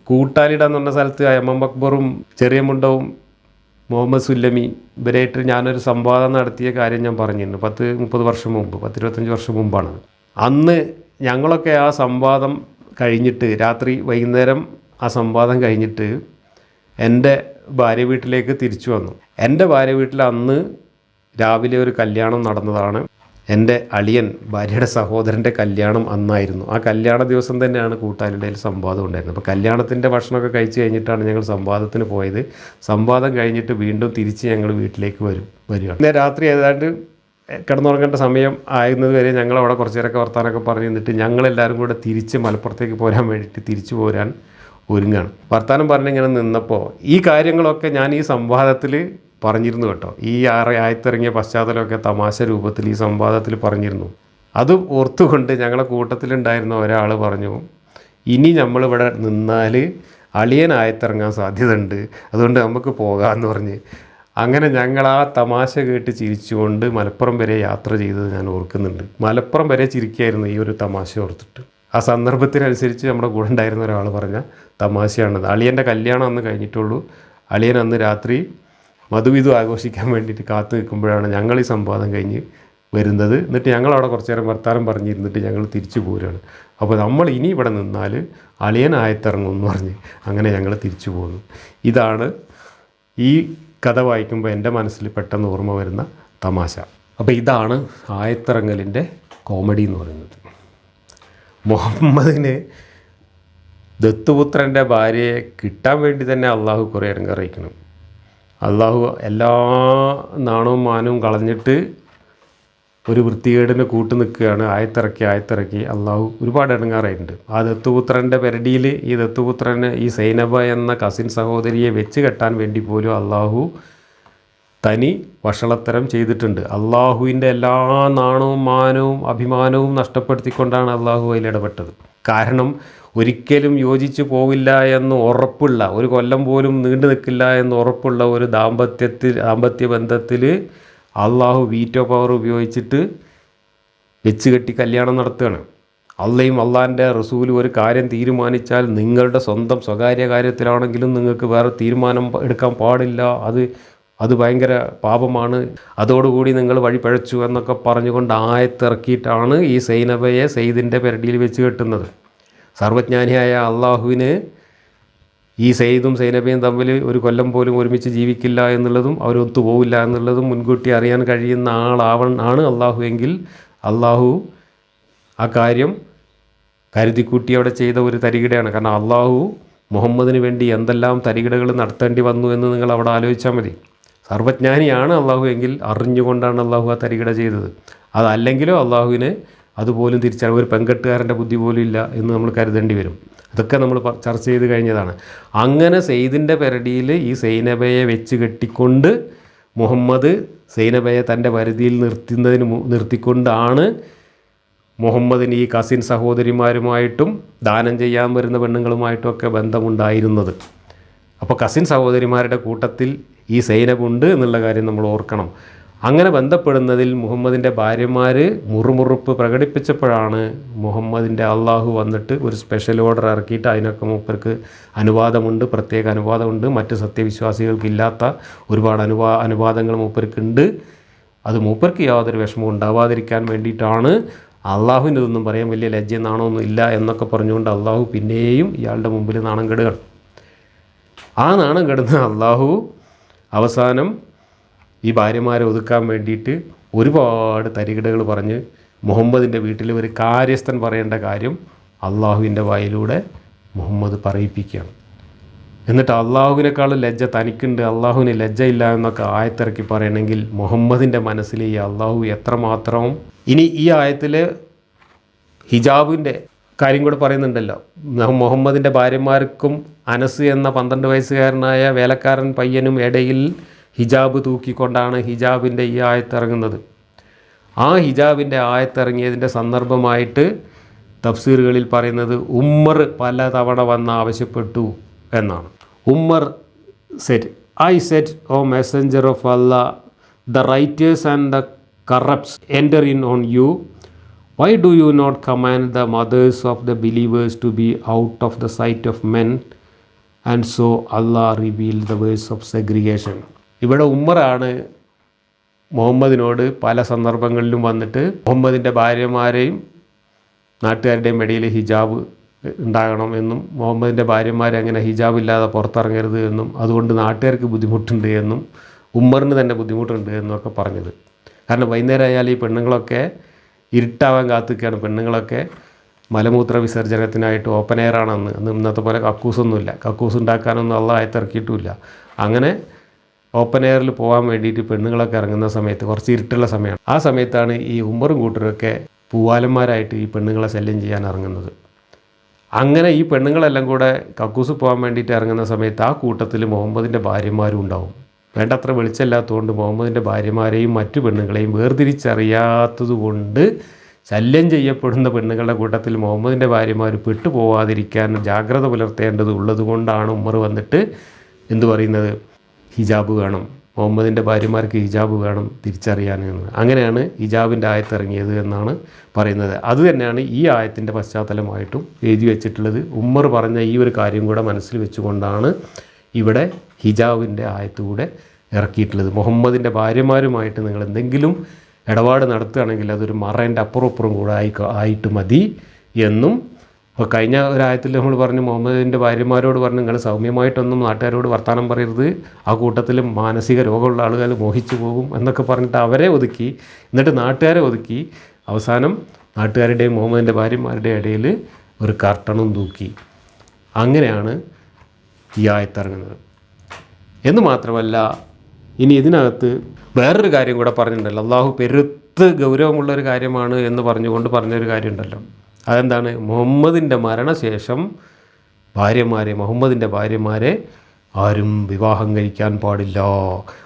കൂട്ടാലിട എന്ന് പറഞ്ഞ സ്ഥലത്ത് എം അക്ബറും ചെറിയ മുണ്ടവും മുഹമ്മദ് സുല്ലമി ഇവരായിട്ട് ഞാനൊരു സംവാദം നടത്തിയ കാര്യം ഞാൻ പറഞ്ഞിരുന്നു. പത്ത് മുപ്പത് വർഷം മുമ്പ് പത്ത് ഇരുപത്തഞ്ച് വർഷം മുമ്പാണ്. അന്ന് ഞങ്ങളൊക്കെ ആ സംവാദം കഴിഞ്ഞിട്ട് രാത്രി വൈകുന്നേരം ആ സംവാദം കഴിഞ്ഞിട്ട് എന്റെ ഭാര്യ വീട്ടിലേക്ക് തിരിച്ചു വന്നു. എന്റെ ഭാര്യ വീട്ടിൽ അന്ന് രാവിലെ ഒരു കല്യാണം നടന്നതാണ്. എന്റെ അളിയൻ ഭാര്യയുടെ സഹോദരന്റെ കല്യാണം അന്നായിരുന്നു. ആ കല്യാണ ദിവസം തന്നെയാണ് കൂട്ടാലിടയിൽ സംവാദം ഉണ്ടായിരുന്നത്. അപ്പോൾ കല്യാണത്തിന്റെ ഭക്ഷണമൊക്കെ കഴിച്ച് കഴിഞ്ഞിട്ടാണ് ഞങ്ങൾ സംവാദത്തിന് പോയത്. സംവാദം കഴിഞ്ഞിട്ട് വീണ്ടും തിരിച്ച് ഞങ്ങൾ വീട്ടിലേക്ക് വരും വരികയാണ്. ഇന്ന് രാത്രി ഏതാണ്ട് കിടന്നുറങ്ങേണ്ട സമയം ആയിരുന്നത് വരെ ഞങ്ങൾ അവിടെ നേരമൊക്കെ വർത്താനൊക്കെ പറഞ്ഞു നിന്നിട്ട് ഞങ്ങളെല്ലാവരും കൂടെ തിരിച്ച് മലപ്പുറത്തേക്ക് പോരാൻ വേണ്ടിയിട്ട് തിരിച്ചു പോരാൻ ഒരുങ്ങാണ്. വർത്താനം പറഞ്ഞിങ്ങനെ നിന്നപ്പോൾ ഈ കാര്യങ്ങളൊക്കെ ഞാൻ ഈ സംവാദത്തിൽ പറഞ്ഞിരുന്നു കേട്ടോ. ഈ ആറ് ആയത്തിറങ്ങിയ പശ്ചാത്തലമൊക്കെ തമാശ രൂപത്തിൽ ഈ സംവാദത്തിൽ പറഞ്ഞിരുന്നു. അത് ഓർത്തുകൊണ്ട് ഞങ്ങളെ കൂട്ടത്തിലുണ്ടായിരുന്ന ഒരാൾ പറഞ്ഞു ഇനി നമ്മളിവിടെ നിന്നാൽ അളിയൻ ആയത്തിറങ്ങാൻ സാധ്യതയുണ്ട്. അതുകൊണ്ട് നമുക്ക് പോകാമെന്ന് പറഞ്ഞ്. അങ്ങനെ ഞങ്ങൾ ആ തമാശ കേട്ട് ചിരിച്ചുകൊണ്ട് മലപ്പുറം വരെ യാത്ര ചെയ്തത് ഞാൻ ഓർക്കുന്നുണ്ട്. മലപ്പുറം വരെ ചിരിക്കായിരുന്നു ഈ ഒരു തമാശ ഓർത്തിട്ട്. ആ സന്ദർഭത്തിനനുസരിച്ച് നമ്മുടെ കൂടെ ഉണ്ടായിരുന്ന ഒരാൾ പറഞ്ഞ തമാശയാണത് അളിയന്റെ കല്യാണം അന്ന് കഴിഞ്ഞിട്ടുള്ളൂ. അളിയൻ അന്ന് രാത്രി മധുവിധു ആഘോഷിക്കാൻ വേണ്ടിയിട്ട് കാത്തു നിൽക്കുമ്പോഴാണ് ഞങ്ങൾ ഈ സംവാദം കഴിഞ്ഞ് വരുന്നത്. എന്നിട്ട് ഞങ്ങൾ അവിടെ കുറച്ച് നേരം വർത്താനം പറഞ്ഞിരുന്നിട്ട് ഞങ്ങൾ തിരിച്ചു പോരുകയാണ്. അപ്പോൾ നമ്മൾ ഇനി ഇവിടെ നിന്നാൽ അളിയൻ ആയത്തിറങ്ങും എന്ന് പറഞ്ഞ് അങ്ങനെ ഞങ്ങൾ തിരിച്ചു പോന്നു. ഇതാണ് ഈ കഥ വായിക്കുമ്പോൾ എന്റെ മനസ്സിൽ പെട്ടെന്ന് ഓർമ്മ വരുന്ന തമാശ. അപ്പോൾ ഇതാണ് ആയത്തിറങ്ങലിന്റെ കോമഡി എന്ന് പറയുന്നത്. മുഹമ്മദിന് ദത്തുപുത്രന്റെ ഭാര്യയെ കിട്ടാൻ വേണ്ടി തന്നെ അള്ളാഹു കുറേ ഇറങ്ങറിയിക്കണം അള്ളാഹു എല്ലാ നാണവും മാനവും കളഞ്ഞിട്ട് ഒരു വൃത്തികേടിന് കൂട്ടു നിൽക്കുകയാണ്. ആയത്തിറക്കി ആയത്തിറക്കി അള്ളാഹു ഒരുപാട് ഇടങ്ങാറായിട്ടുണ്ട് ആ ദത്തുപുത്രന്റെ പെരടിയിൽ ഈ ദത്തുപുത്രന് ഈ സൈനബ എന്ന കസിൻ സഹോദരിയെ വെച്ച് കെട്ടാൻ വേണ്ടി പോലും അള്ളാഹു തനി വഷളത്തരം ചെയ്തിട്ടുണ്ട്. അള്ളാഹുവിന്റെ എല്ലാ നാണവും മാനവും അഭിമാനവും നഷ്ടപ്പെടുത്തിക്കൊണ്ടാണ് അള്ളാഹു അതിലിടപെട്ടത് കാരണം ഒരിക്കലും യോജിച്ചു പോവില്ല എന്ന് ഉറപ്പുള്ള ഒരു കൊല്ലം പോലും നീണ്ടു നിൽക്കില്ല എന്ന് ഉറപ്പുള്ള ഒരു ദാമ്പത്യത്തിൽ ദാമ്പത്യ ബന്ധത്തിൽ അള്ളാഹു വീറ്റോ പവർ ഉപയോഗിച്ചിട്ട് വെച്ച് കെട്ടി കല്യാണം നടത്തുകയാണ്. അള്ളയും അള്ളാന്റെ റസൂലും ഒരു കാര്യം തീരുമാനിച്ചാൽ നിങ്ങളുടെ സ്വന്തം സ്വകാര്യ കാര്യത്തിലാണെങ്കിലും നിങ്ങൾക്ക് വേറെ തീരുമാനം എടുക്കാൻ പാടില്ല. അത് അത് ഭയങ്കര പാപമാണ്. അതോടുകൂടി നിങ്ങൾ വഴി പഴച്ചു എന്നൊക്കെ പറഞ്ഞുകൊണ്ട് ആയത്തിറക്കിയിട്ടാണ് ഈ സൈനബയെ സെയ്ദിന്റെ പെരടിയിൽ വെച്ച് കെട്ടുന്നത്. സർവജ്ഞാനിയായ അള്ളാഹുവിന് ഈ സെയ്ദും സൈനബയും തമ്മിൽ ഒരു കൊല്ലം പോലും ഒരുമിച്ച് ജീവിക്കില്ല എന്നുള്ളതും അവരൊത്തു പോവില്ല എന്നുള്ളതും മുൻകൂട്ടി അറിയാൻ കഴിയുന്ന ആളാവൺ ആണ് അള്ളാഹു എങ്കിൽ അള്ളാഹു ആ കാര്യം കരുതിക്കൂട്ടി അവിടെ ചെയ്ത ഒരു തരികിടയാണ്. കാരണം അള്ളാഹു മുഹമ്മദിന് വേണ്ടി എന്തെല്ലാം തരികിടകൾ നടത്തേണ്ടി വന്നു എന്ന് നിങ്ങൾ അവിടെ ആലോചിച്ചാൽ മതി. സർവജ്ഞാനിയാണ് അള്ളാഹു എങ്കിൽ അറിഞ്ഞുകൊണ്ടാണ് അള്ളാഹു ആ തരികിട ചെയ്തത്. അതല്ലെങ്കിലോ അള്ളാഹുവിനെ അതുപോലും തിരിച്ചറിവ് ഒരു പെങ്കെട്ടുകാരന്റെ ബുദ്ധി പോലും ഇല്ല എന്ന് നമ്മൾ കരുതേണ്ടി വരും. അതൊക്കെ നമ്മൾ ചർച്ച ചെയ്ത് കഴിഞ്ഞതാണ്. അങ്ങനെ സെയ്ദിന്റെ പെരടിയിൽ ഈ സൈനബയെ വെച്ച് കെട്ടിക്കൊണ്ട് മുഹമ്മദ് സൈനബയെ തന്റെ പരിധിയിൽ നിർത്തുന്നതിന് നിർത്തിക്കൊണ്ടാണ് മുഹമ്മദിന് ഈ കസിൻ സഹോദരിമാരുമായിട്ടും ദാനം ചെയ്യാൻ വരുന്ന പെണ്ണുങ്ങളുമായിട്ടും ഒക്കെ ബന്ധമുണ്ടായിരുന്നത്. അപ്പോൾ കസിൻ സഹോദരിമാരുടെ കൂട്ടത്തിൽ ഈ സൈനബുണ്ട് എന്നുള്ള കാര്യം നമ്മൾ ഓർക്കണം. അങ്ങനെ ബന്ധപ്പെടുന്നതിൽ മുഹമ്മദിന്റെ ഭാര്യമാർ മുറുമുറുപ്പ് പ്രകടിപ്പിച്ചപ്പോഴാണ് മുഹമ്മദിന്റെ അള്ളാഹു വന്നിട്ട് ഒരു സ്പെഷ്യൽ ഓർഡർ ഇറക്കിയിട്ട് അതിനൊക്കെ മൂപ്പർക്ക് അനുവാദമുണ്ട് പ്രത്യേക അനുവാദമുണ്ട്. മറ്റ് സത്യവിശ്വാസികൾക്കില്ലാത്ത ഒരുപാട് അനുവാ അനുവാദങ്ങൾ മൂപ്പർക്കുണ്ട്. അത് മൂപ്പർക്ക് യാതൊരു വിഷമവും ഉണ്ടാവാതിരിക്കാൻ വേണ്ടിയിട്ടാണ് അള്ളാഹുവിന്റെ ഇതൊന്നും പറയാൻ വലിയ ലജ്ജ നാണമൊന്നും ഇല്ല എന്നൊക്കെ പറഞ്ഞുകൊണ്ട് അള്ളാഹു പിന്നെയും ഇയാളുടെ മുമ്പിൽ നാണം കെടുകയാണ്. ആ നാണം കെടുന്ന അള്ളാഹു അവസാനം ഈ ഭാര്യമാരെ ഒതുക്കാൻ വേണ്ടിയിട്ട് ഒരുപാട് തരികിടകൾ പറഞ്ഞ് മുഹമ്മദിന്റെ വീട്ടിൽ ഒരു കാര്യസ്ഥൻ പറയേണ്ട കാര്യം അള്ളാഹുവിന്റെ വായിലൂടെ മുഹമ്മദ് പറയിപ്പിക്കുകയാണ്. എന്നിട്ട് അള്ളാഹുവിനേക്കാളും ലജ്ജ തനിക്കുണ്ട്. അള്ളാഹുവിന് ലജ്ജയില്ല എന്നൊക്കെ ആയത്തിറക്കി പറയണമെങ്കിൽ മുഹമ്മദിന്റെ മനസ്സിൽ ഈ അള്ളാഹു എത്രമാത്രം ഇനി ഈ ആയത്തിൽ ഹിജാബിന്റെ കാര്യം കൂടെ പറയുന്നുണ്ടല്ലോ. മുഹ- മുഹമ്മദിന്റെ ഭാര്യമാർക്കും അനസ് എന്ന പന്ത്രണ്ട് വയസ്സുകാരനായ വേലക്കാരൻ പയ്യനും ഇടയിൽ ഹിജാബ് തൂക്കിക്കൊണ്ടാണ് ഹിജാബിന്റെ ഈ ആയത്തിറങ്ങുന്നത്. ആ ഹിജാബിന്റെ ആയത്തിറങ്ങിയതിന്റെ സന്ദർഭമായിട്ട് തഫ്സീറുകളിൽ പറയുന്നത് ഉമ്മർ പല തവണ വന്ന് ആവശ്യപ്പെട്ടു എന്നാണ്. Umar said I said O messenger of Allah the righteous and the corrupts enter in on you why do you not command the mothers of the believers to be out of the sight of men and so Allah reveal the verse of segregation ഇവിടെ ഉമ്മറാണ് മുഹമ്മദിനോട് പല സന്ദർഭങ്ങളിലും വന്നിട്ട് മുഹമ്മദിന്റെ ഭാര്യമാരെയും നാട്ടുകാരുടെയും ഇടയിൽ ഹിജാബ് ഉണ്ടാകണം എന്നും മുഹമ്മദിന്റെ ഭാര്യമാർ അങ്ങനെ ഹിജാബ് ഇല്ലാതെ പുറത്തിറങ്ങരുത് എന്നും അതുകൊണ്ട് നാട്ടുകാർക്ക് ബുദ്ധിമുട്ടുണ്ട് എന്നും ഉമ്മറിന് തന്നെ ബുദ്ധിമുട്ടുണ്ട് എന്നൊക്കെ പറഞ്ഞത്. കാരണം വൈകുന്നേരം ആയാൽ ഈ പെണ്ണുങ്ങളൊക്കെ ഇരുട്ടാവാൻ കാത്തിക്കുകയാണ് പെണ്ണുങ്ങളൊക്കെ. മലമൂത്ര വിസർജനത്തിനായിട്ട് ഓപ്പൺ എയർ ആണെന്ന് അന്ന്. ഇന്നത്തെ പോലെ കക്കൂസൊന്നുമില്ല. കക്കൂസ് ഉണ്ടാക്കാനൊന്നും അള്ള ആയത്തിറക്കിയിട്ടുമില്ല അങ്ങനെ ഓപ്പൺ എയറിൽ പോകാൻ വേണ്ടിയിട്ട് പെണ്ണുങ്ങളൊക്കെ ഇറങ്ങുന്ന സമയത്ത് കുറച്ച് ഇരുട്ടുള്ള സമയമാണ്. ആ സമയത്താണ് ഈ ഉമ്മറും കൂട്ടരൊക്കെ പൂവാലന്മാരായിട്ട് ഈ പെണ്ണുങ്ങളെ ശല്യം ചെയ്യാൻ ഇറങ്ങുന്നത്. അങ്ങനെ ഈ പെണ്ണുങ്ങളെല്ലാം കൂടെ കക്കൂസ് പോകാൻ വേണ്ടിയിട്ട് ഇറങ്ങുന്ന സമയത്ത് ആ കൂട്ടത്തിൽ മുഹമ്മദിന്റെ ഭാര്യമാരും ഉണ്ടാവും. വേണ്ടത്ര വെളിച്ചമില്ലാത്തതുകൊണ്ട് മുഹമ്മദിന്റെ ഭാര്യമാരെയും മറ്റു പെണ്ണുങ്ങളെയും വേർതിരിച്ചറിയാത്തതുകൊണ്ട് ശല്യം ചെയ്യപ്പെടുന്ന പെണ്ണുങ്ങളുടെ കൂട്ടത്തിൽ മുഹമ്മദിന്റെ ഭാര്യമാർ പെട്ടുപോവാതിരിക്കാൻ ജാഗ്രത പുലർത്തേണ്ടത് ഉള്ളതുകൊണ്ടാണ് ഉമ്മർ വന്നിട്ട് എന്തു പറയുന്നത്? ഹിജാബ് വേണം. മുഹമ്മദിന്റെ ഭാര്യമാർക്ക് ഹിജാബ് വേണം തിരിച്ചറിയാൻ എന്ന്. അങ്ങനെയാണ് ഹിജാബിന്റെ ആയത്തിറങ്ങിയത് എന്നാണ് പറയുന്നത്. അത് തന്നെയാണ് ഈ ആയത്തിന്റെ പശ്ചാത്തലമായിട്ടും എഴുതി വെച്ചിട്ടുള്ളത്. ഉമ്മർ പറഞ്ഞ ഈ ഒരു കാര്യം കൂടെ മനസ്സിൽ വെച്ചുകൊണ്ടാണ് ഇവിടെ ഹിജാബിന്റെ ആയത്തുകൂടെ ഇറക്കിയിട്ടുള്ളത്. മുഹമ്മദിന്റെ ഭാര്യമാരുമായിട്ട് നിങ്ങൾ എന്തെങ്കിലും ഇടപാട് നടത്തുകയാണെങ്കിൽ അതൊരു മറേന്റെ അപ്പുറം അപ്പുറം കൂടെ ആയി ആയിട്ട് മതി എന്നും. ഇപ്പോൾ കഴിഞ്ഞ ഒരായത്തിൽ നമ്മൾ പറഞ്ഞു മുഹമ്മദിന്റെ ഭാര്യമാരോട് പറഞ്ഞു നിങ്ങൾ സൗമ്യമായിട്ടൊന്നും നാട്ടുകാരോട് വർത്തമാനം പറയരുത്. ആ കൂട്ടത്തിൽ മാനസിക രോഗമുള്ള ആളുകൾ മോഹിച്ചു പോകും എന്നൊക്കെ പറഞ്ഞിട്ട് അവരെ ഒതുക്കി എന്നിട്ട് നാട്ടുകാരെ ഒതുക്കി. അവസാനം നാട്ടുകാരുടെയും മുഹമ്മദിന്റെ ഭാര്യമാരുടെയും ഇടയിൽ ഒരു കർട്ടണും തൂക്കി. അങ്ങനെയാണ് ഈ ആയത്തിറങ്ങുന്നത്. എന്ന് മാത്രമല്ല ഇനി ഇതിനകത്ത് വേറൊരു കാര്യം കൂടെ പറഞ്ഞിട്ടുണ്ടല്ലോ. അള്ളാഹു പെരുത്ത് ഗൗരവമുള്ള ഒരു കാര്യമാണ് എന്ന് പറഞ്ഞുകൊണ്ട് പറഞ്ഞൊരു കാര്യമുണ്ടല്ലോ. അതെന്താണ്? മുഹമ്മദിന്റെ മരണശേഷം ഭാര്യമാരെ മുഹമ്മദിന്റെ ഭാര്യമാരെ ആരും വിവാഹം കഴിക്കാൻ പാടില്ല.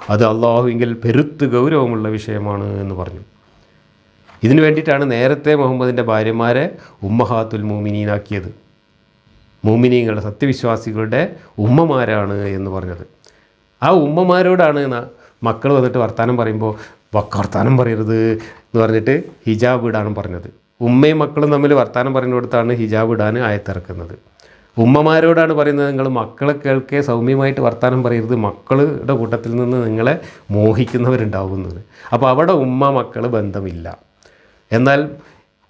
അത് അള്ളാഹുവിങ്കിൽ പെരുത്ത് ഗൗരവമുള്ള വിഷയമാണ് എന്ന് പറഞ്ഞു. ഇതിനു വേണ്ടിയിട്ടാണ് നേരത്തെ മുഹമ്മദിന്റെ ഭാര്യമാരെ ഉമ്മഹാത്തുൽ മോമിനീനാക്കിയത് മോമിനീങ്ങളുടെ സത്യവിശ്വാസികളുടെ ഉമ്മമാരാണ് എന്ന് പറഞ്ഞത്. ആ ഉമ്മമാരോടാണ് മക്കൾ വന്നിട്ട് വർത്തമാനം പറയുമ്പോൾ വർത്തമാനം പറയരുത് എന്ന് പറഞ്ഞിട്ട് ഹിജാബ് ഇടാനും പറഞ്ഞത്. ഉമ്മയും മക്കളും തമ്മിൽ വർത്തമാനം പറയുന്നിടത്താണ് ഹിജാബ് ഇടാൻ ആയത്തിറക്കുന്നത്. ഉമ്മമാരോടാണ് പറയുന്നത് നിങ്ങൾ മക്കളെ കേൾക്കേ സൗമ്യമായിട്ട് വർത്തമാനം പറയരുത്. മക്കളുടെ കൂട്ടത്തിൽ നിന്ന് നിങ്ങളെ മോഹിക്കുന്നവരുണ്ടാവുന്നത്. അപ്പോൾ അവിടെ ഉമ്മ മക്കൾ ബന്ധമില്ല. എന്നാൽ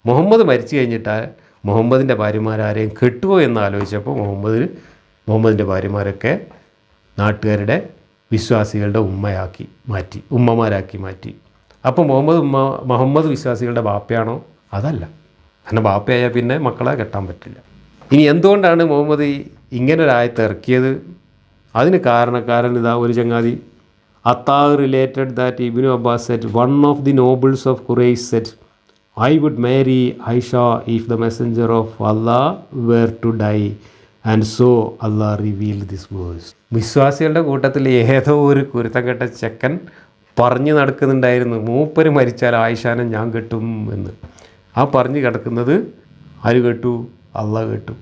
മുഹമ്മദ് മരിച്ചു കഴിഞ്ഞിട്ട് മുഹമ്മദിന്റെ ഭാര്യമാരാരെയും കെട്ടുമോ എന്ന് ആലോചിച്ചപ്പോൾ മുഹമ്മദ് മുഹമ്മദിന്റെ ഭാര്യമാരൊക്കെ നാട്ടുകാരുടെ വിശ്വാസികളുടെ ഉമ്മയാക്കി മാറ്റി ഉമ്മമാരാക്കി മാറ്റി. അപ്പോൾ മുഹമ്മദ് ഉമ്മ മുഹമ്മദ് വിശ്വാസികളുടെ ബാപ്പയാണോ? അതല്ല. കാരണം ബാപ്പയായാൽ പിന്നെ മക്കളെ കെട്ടാൻ പറ്റില്ല. ഇനി എന്തുകൊണ്ടാണ് മുഹമ്മദ് ഈ ഇങ്ങനെ ഒരു ആയത്ത് ഇറക്കിയത്? അതിന് കാരണക്കാരൻ ഇതാ ഒരു ചങ്ങാതി. Ata related that Ibn Abbas said one of the nobles of Quraysh said I would marry Aisha if the messenger of Allah were to die and so Allah reveal this verse വിശ്വാസികളുടെ കൂട്ടത്തിൽ ഏതോ ഒരു കുരുത്തം കെട്ട ചെക്കൻ പറഞ്ഞു നടക്കുന്നുണ്ടായിരുന്നു. മൂപ്പര് മരിച്ചാൽ ആയിഷാനം ഞാൻ കെട്ടും എന്ന്. ആ പറഞ്ഞു കിടക്കുന്നത് ആര് കേട്ടു? അള്ള കേട്ടു.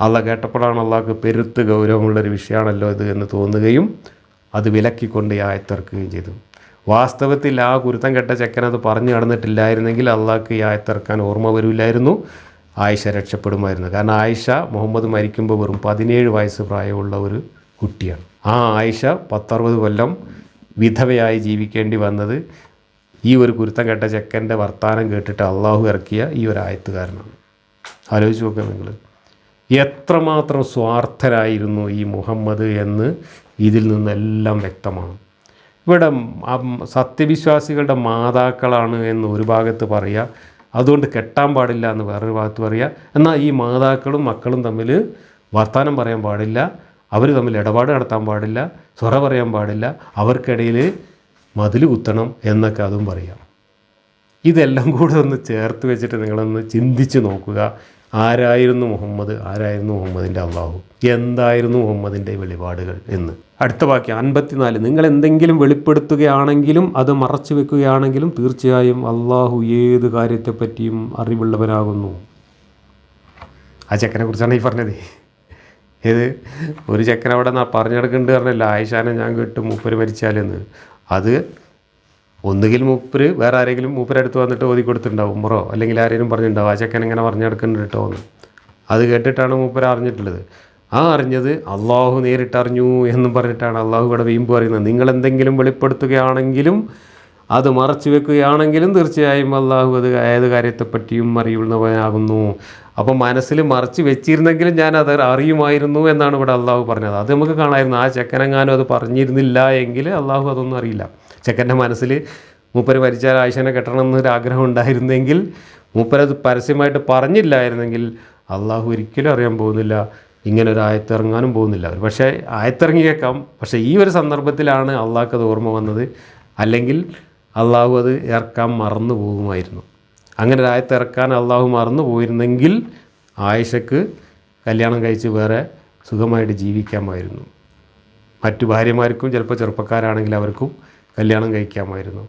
അള്ള കേട്ടപ്പോഴാണ് അള്ളാഹ്ക്ക് പെരുത്ത് ഗൗരവമുള്ളൊരു വിഷയമാണല്ലോ ഇത് എന്ന് തോന്നുകയും അത് വിലക്കിക്കൊണ്ട് ആയത്തിറക്കുകയും ചെയ്തു. വാസ്തവത്തിൽ ആ കുരുത്തം കെട്ട ചെക്കൻ അത് പറഞ്ഞു നടന്നിട്ടില്ലായിരുന്നെങ്കിൽ അള്ളാഹ്ക്ക് ഈ ആയത്തിറക്കാൻ ഓർമ്മ വരില്ലായിരുന്നു. ആയിഷ രക്ഷപ്പെടുമായിരുന്നു. കാരണം ആയിഷ മുഹമ്മദ് മരിക്കുമ്പോൾ വെറും പതിനേഴ് വയസ്സ് പ്രായമുള്ള ഒരു കുട്ടിയാണ്. ആ ആയിഷ പത്തറുപത് കൊല്ലം വിധവയായി ജീവിക്കേണ്ടി വന്നത് ഈ ഒരു കുരുത്തം കേട്ട ചെക്കന്റെ വർത്തമാനം കേട്ടിട്ട് അള്ളാഹു ഇറക്കിയ ഈ ഒരു ആയത്തുകാരനാണ്. ആലോചിച്ച് നോക്കുക നിങ്ങൾ. എത്രമാത്രം സ്വാർത്ഥരായിരുന്നു ഈ മുഹമ്മദ് എന്ന് ഇതിൽ നിന്നെല്ലാം വ്യക്തമാണ്. ഇവിടെ സത്യവിശ്വാസികളുടെ മാതാക്കളാണ് എന്ന് ഒരു ഭാഗത്ത് പറയുക അതുകൊണ്ട് കെട്ടാൻ പാടില്ല എന്ന് വേറൊരു ഭാഗത്ത് പറയുക എന്നാൽ ഈ മാതാക്കളും മക്കളും തമ്മിൽ വർത്തമാനം പറയാൻ പാടില്ല അവർ തമ്മിൽ ഇടപാട് നടത്താൻ പാടില്ല സ്വറ പറയാൻ പാടില്ല അവർക്കിടയിൽ മതിൽ കുത്തണം എന്നൊക്കെ അതും പറയാം. ഇതെല്ലാം കൂടെ ഒന്ന് ചേർത്ത് വെച്ചിട്ട് നിങ്ങളൊന്ന് ചിന്തിച്ച് നോക്കുക. ആരായിരുന്നു മുഹമ്മദ്? ആരായിരുന്നു മുഹമ്മദിന്റെ അള്ളാഹു? എന്തായിരുന്നു മുഹമ്മദിന്റെ വെളിപാടുകൾ എന്ന്? അടുത്ത വാക്യം അൻപത്തിനാല്. നിങ്ങൾ എന്തെങ്കിലും വെളിപ്പെടുത്തുകയാണെങ്കിലും അത് മറച്ചു വെക്കുകയാണെങ്കിലും തീർച്ചയായും അള്ളാഹു ഏത് കാര്യത്തെപ്പറ്റിയും അറിവുള്ളവനാകുന്നു. ആ ചെക്കനെ കുറിച്ചാണ് ഈ പറഞ്ഞത്. ഏത്? ഒരു അവിടെ നിന്ന് പറഞ്ഞെടുക്കുന്നുണ്ട് പറഞ്ഞില്ല ആയിഷാനെ ഞാൻ കിട്ടും മൂപ്പര് മരിച്ചാലെന്ന്. അത് ഒന്നുകിൽ മൂപ്പര് വേറെ ആരെങ്കിലും മൂപ്പരെ അടുത്ത് വന്നിട്ട് ഓതി കൊടുത്തിട്ടുണ്ടാവും മുറോ? അല്ലെങ്കിൽ ആരെങ്കിലും പറഞ്ഞിട്ടുണ്ടാവും ആ ചക്കൻ ഇങ്ങനെ പറഞ്ഞെടുക്കുന്നുണ്ട് കേട്ടോ എന്ന്. അത് കേട്ടിട്ടാണ് മൂപ്പര് അറിഞ്ഞിട്ടുള്ളത്. ആ അറിഞ്ഞത് അള്ളാഹു നേരിട്ടറിഞ്ഞു എന്നും പറഞ്ഞിട്ടാണ് അള്ളാഹു ഇവിടെ വീമ്പ് പറയുന്നത്. നിങ്ങൾ എന്തെങ്കിലും വെളിപ്പെടുത്തുകയാണെങ്കിലും അത് മറച്ചു വെക്കുകയാണെങ്കിലും തീർച്ചയായും അള്ളാഹു അത് ഏത് കാര്യത്തെപ്പറ്റിയും അറിയുന്നവനാകുന്നു. അപ്പം മനസ്സിൽ മറച്ചു വെച്ചിരുന്നെങ്കിലും ഞാൻ അത് അറിയുമായിരുന്നു എന്നാണ് ഇവിടെ അള്ളാഹു പറഞ്ഞത്. അത് നമുക്ക് കാണാമായിരുന്നു. ആ ചെക്കനെങ്ങാനും അത് പറഞ്ഞിരുന്നില്ല എങ്കിൽ അള്ളാഹു അതൊന്നും അറിയില്ല. ചെക്കന്റെ മനസ്സിൽ മൂപ്പര് മരിച്ചാൽ ആയിഷനെ കെട്ടണം എന്നൊരു ആഗ്രഹം ഉണ്ടായിരുന്നെങ്കിൽ മൂപ്പരത് പരസ്യമായിട്ട് പറഞ്ഞില്ലായിരുന്നെങ്കിൽ അള്ളാഹു ഒരിക്കലും അറിയാൻ പോകുന്നില്ല. ഇങ്ങനെ ഒരു ആയത്തിറങ്ങാനും പോകുന്നില്ല. ഒരു പക്ഷേ ആയത്തിറങ്ങിയേക്കാം. പക്ഷേ ഈ ഒരു സന്ദർഭത്തിലാണ് അള്ളാഹ്ക്ക് അത് ഓർമ്മ വന്നത്. അല്ലെങ്കിൽ അള്ളാഹു അത് ഇറക്കാൻ മറന്നു പോകുമായിരുന്നു. അങ്ങനെ ഒരു ആയത്തിറക്കാൻ അള്ളാഹു മറന്നു പോയിരുന്നെങ്കിൽ ആയിഷക്ക് കല്യാണം കഴിച്ച് വേറെ സുഖമായിട്ട് ജീവിക്കാമായിരുന്നു. മറ്റു ഭാര്യമാർക്കും ചിലപ്പോൾ ചെറുപ്പക്കാരാണെങ്കിൽ അവർക്കും കല്യാണം കഴിക്കാമായിരുന്നു.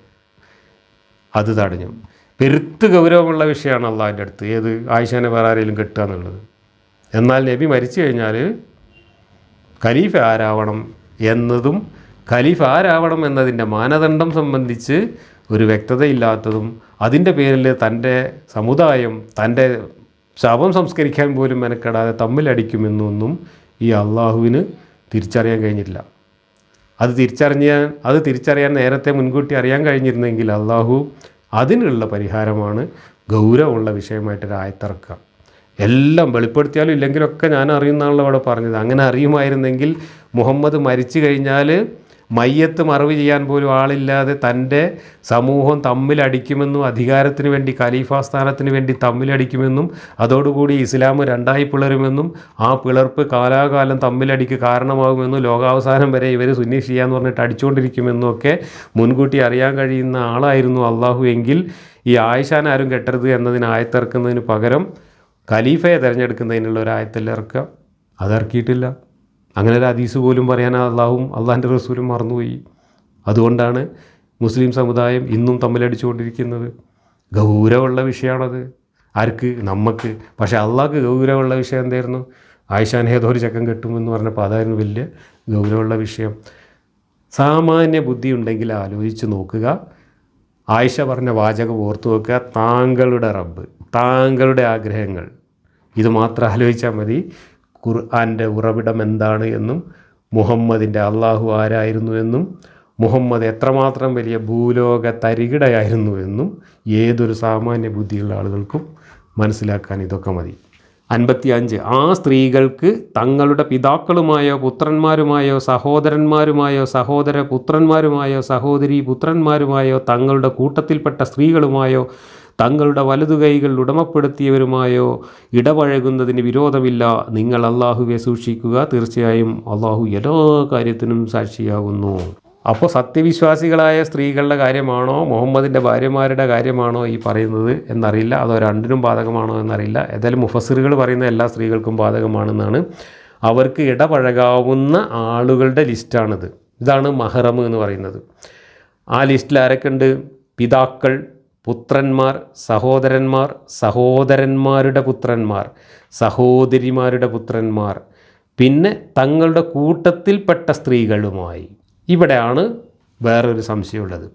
അത് തടഞ്ഞു. പെരുത്ത് ഗൗരവമുള്ള വിഷയമാണ് അള്ളാഹിന്റെ അടുത്ത്. ഏത് ആയിഷാനെ വേറെ ആരെങ്കിലും കെട്ടുക എന്നുള്ളത്. എന്നാൽ നബി മരിച്ചു കഴിഞ്ഞാൽ ഖലീഫ് ആരാവണം എന്നതും ഖലീഫ് ആരാവണം എന്നതിന്റെ മാനദണ്ഡം സംബന്ധിച്ച് ഒരു വ്യക്തതയില്ലാത്തതും അതിന്റെ പേരിൽ തന്റെ സമുദായം തന്റെ ശവം സംസ്കരിക്കാൻ പോലും മെനക്കെടാതെ തമ്മിലടിക്കുമെന്നൊന്നും ഈ അള്ളാഹുവിന് തിരിച്ചറിയാൻ കഴിഞ്ഞിട്ടില്ല. അത് തിരിച്ചറിഞ്ഞാൽ അത് തിരിച്ചറിയാൻ നേരത്തെ മുൻകൂട്ടി അറിയാൻ കഴിഞ്ഞിരുന്നെങ്കിൽ അള്ളാഹു അതിനുള്ള പരിഹാരമാണ് ഗൗരവമുള്ള വിഷയമായിട്ട് ആയത്തിറക്കുക. എല്ലാം വെളിപ്പെടുത്തിയാലും ഇല്ലെങ്കിലൊക്കെ ഞാൻ അറിയുന്നതാണല്ലോ അവിടെ പറഞ്ഞത്. അങ്ങനെ അറിയുമായിരുന്നെങ്കിൽ മുഹമ്മദ് മരിച്ചു കഴിഞ്ഞാൽ മയ്യത്ത് മറവ് ചെയ്യാൻ പോലും ആളില്ലാതെ തന്റെ സമൂഹം തമ്മിലടിക്കുമെന്നും അധികാരത്തിന് വേണ്ടി ഖലീഫ സ്ഥാനത്തിന് വേണ്ടി തമ്മിലടിക്കുമെന്നും അതോടുകൂടി ഇസ്ലാം രണ്ടായി പിളരുമെന്നും ആ പിളർപ്പ് കാലാകാലം തമ്മിലടിക്ക് കാരണമാകുമെന്നും ലോകാവസാനം വരെ ഇവർ സുന്നി ഷിയാന്ന് പറഞ്ഞിട്ട് അടിച്ചുകൊണ്ടിരിക്കുമെന്നും ഒക്കെ മുൻകൂട്ടി അറിയാൻ കഴിയുന്ന ആളായിരുന്നു അള്ളാഹു എങ്കിൽ ഈ ആയിഷാൻ ആരും കെട്ടരുത് എന്നതിന് ആയത്തിറക്കുന്നതിന് പകരം ഖലീഫയെ തിരഞ്ഞെടുക്കുന്നതിനുള്ള ഒരു ആയത്തിലിറക്കുക അതിറക്കിയിട്ടില്ല. അങ്ങനെ ഒരു ഹദീസ് പോലും പറയാൻ അള്ളാഹും അള്ളാഹിന്റെ റസൂലും മറന്നുപോയി. അതുകൊണ്ടാണ് മുസ്ലിം സമുദായം ഇന്നും തമ്മിലടിച്ചുകൊണ്ടിരിക്കുന്നത്. ഗൗരവമുള്ള വിഷയമാണത്. ആർക്ക്? നമുക്ക് പക്ഷേ അള്ളാഹ്ക്ക് ഗൗരവമുള്ള വിഷയം എന്തായിരുന്നു? ആയിഷാൻ ഏതോ ഒരു ചക്കം കെട്ടുമെന്ന് പറഞ്ഞപ്പോൾ അതായിരുന്നു വലിയ ഗൗരവമുള്ള വിഷയം. സാമാന്യ ബുദ്ധി ഉണ്ടെങ്കിൽ ആലോചിച്ച് നോക്കുക. ആയിഷ പറഞ്ഞ വാചകം ഓർത്തു നോക്കുക. താങ്കളുടെ റബ്ബ് താങ്കളുടെ ആഗ്രഹങ്ങൾ. ഇത് മാത്രം ആലോചിച്ചാൽ മതി. ഖുർആന്റെ ഉറവിടം എന്താണ് എന്നും മുഹമ്മദിന്റെ അള്ളാഹു ആരായിരുന്നു എന്നും മുഹമ്മദ് എത്രമാത്രം വലിയ ഭൂലോക തരികിടയായിരുന്നു എന്നും ഏതൊരു സാമാന്യ ബുദ്ധിയുള്ള ആളുകൾക്കും മനസ്സിലാക്കാൻ ഇതൊക്കെ മതി. അൻപത്തി അഞ്ച് ആ സ്ത്രീകൾക്ക് തങ്ങളുടെ പിതാക്കളുമായോ പുത്രന്മാരുമായോ സഹോദരന്മാരുമായോ സഹോദര പുത്രന്മാരുമായോ സഹോദരി പുത്രന്മാരുമായോ തങ്ങളുടെ കൂട്ടത്തിൽപ്പെട്ട സ്ത്രീകളുമായോ തങ്ങളുടെ വലതുകൈകൾ ഉടമപ്പെടുത്തിയവരുമായോ? ഇടപഴകുന്നതിന് വിരോധമില്ല. നിങ്ങൾ അള്ളാഹുവെ സൂക്ഷിക്കുക. തീർച്ചയായും അള്ളാഹു എല്ലാ കാര്യത്തിനും സാക്ഷിയാകുന്നു. അപ്പോൾ സത്യവിശ്വാസികളായ സ്ത്രീകളുടെ കാര്യമാണോ? മുഹമ്മദിന്റെ ഭാര്യമാരുടെ കാര്യമാണോ ഈ പറയുന്നത് എന്നറിയില്ല. അതോ രണ്ടിനും ബാധകമാണോ എന്നറിയില്ല. ഏതായാലും മുഫസ്സിറുകൾ പറയുന്ന എല്ലാ സ്ത്രീകൾക്കും ബാധകമാണെന്നാണ്. അവർക്ക് ഇടപഴകാവുന്ന ആളുകളുടെ ലിസ്റ്റാണിത്. ഇതാണ് മഹറം എന്ന് പറയുന്നത്. ആ ലിസ്റ്റിൽ ആരൊക്കെ ഉണ്ട് പിതാക്കൾ പുത്രന്മാർ സഹോദരന്മാർ സഹോദരന്മാരുടെ പുത്രന്മാർ സഹോദരിമാരുടെ പുത്രന്മാർ പിന്നെ തങ്ങളുടെ കൂട്ടത്തിൽപ്പെട്ട സ്ത്രീകളുമായി. ഇവിടെയാണ് വേറൊരു സംശയമുള്ളത്.